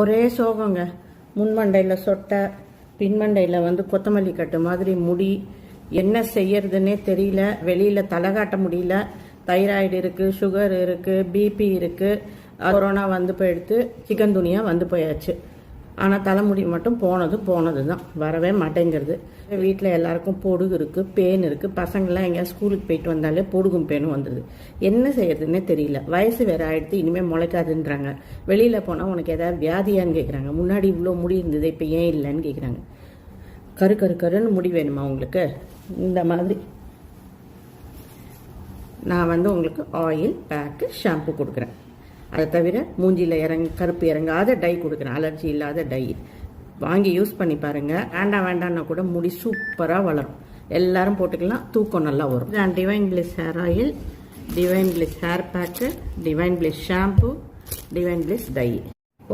ஒரே சோகங்க. முன்மண்டையில் சொட்டை பின்மண்டையில் வந்து கொத்தமல்லி கட்டு மாதிரி முடி. என்ன செய்யறதுன்னே தெரியல. வெளியில் தலை காட்ட முடியல. தைராய்டு இருக்குது சுகர் இருக்குது பிபி இருக்குது கொரோனா வந்து போயிடுத்து சிக்கன் துணியாக வந்து போயாச்சு. ஆனால் தலைமுடி மட்டும் போனது போனது தான் வரவே மாட்டேங்கிறது. வீட்டில் எல்லாருக்கும் பொடுகு இருக்குது பேன் இருக்குது பசங்களாம் எங்கேயா ஸ்கூலுக்கு போயிட்டு வந்தாலே பொடுகும் பேனும் வந்துடுது என்ன செய்யறதுன்னே தெரியல. வயசு வேற ஆயிடுத்து இனிமேல் முளைக்காதுன்றாங்க. வெளியில் போனால் உனக்கு ஏதாவது வியாதியான்னு கேட்குறாங்க முன்னாடி இவ்வளோ முடி இருந்தது இப்போ ஏன் இல்லைன்னு கேட்குறாங்க கரு கரு கருன்னு முடி வேணுமா உங்களுக்கு? இந்த மாதிரி. நான் வந்து உங்களுக்கு ஆயில் பேக்கு ஷாம்பு கொடுக்குறேன். அதை தவிர மூஞ்சியில் இறங்க கருப்பு இறங்காத டை கொடுக்குறேன். அலர்ஜி இல்லாத டை. வாங்கி யூஸ் பண்ணி பாருங்கள் வேண்டாம் வேண்டாம்னா கூட முடி சூப்பராக வளரும். எல்லாரும் போட்டுக்கலாம். தூக்கம் நல்லா வரும். நான் Divine Bliss hair oil Divine Bliss hair pack Divine Bliss shampoo Divine Bliss dye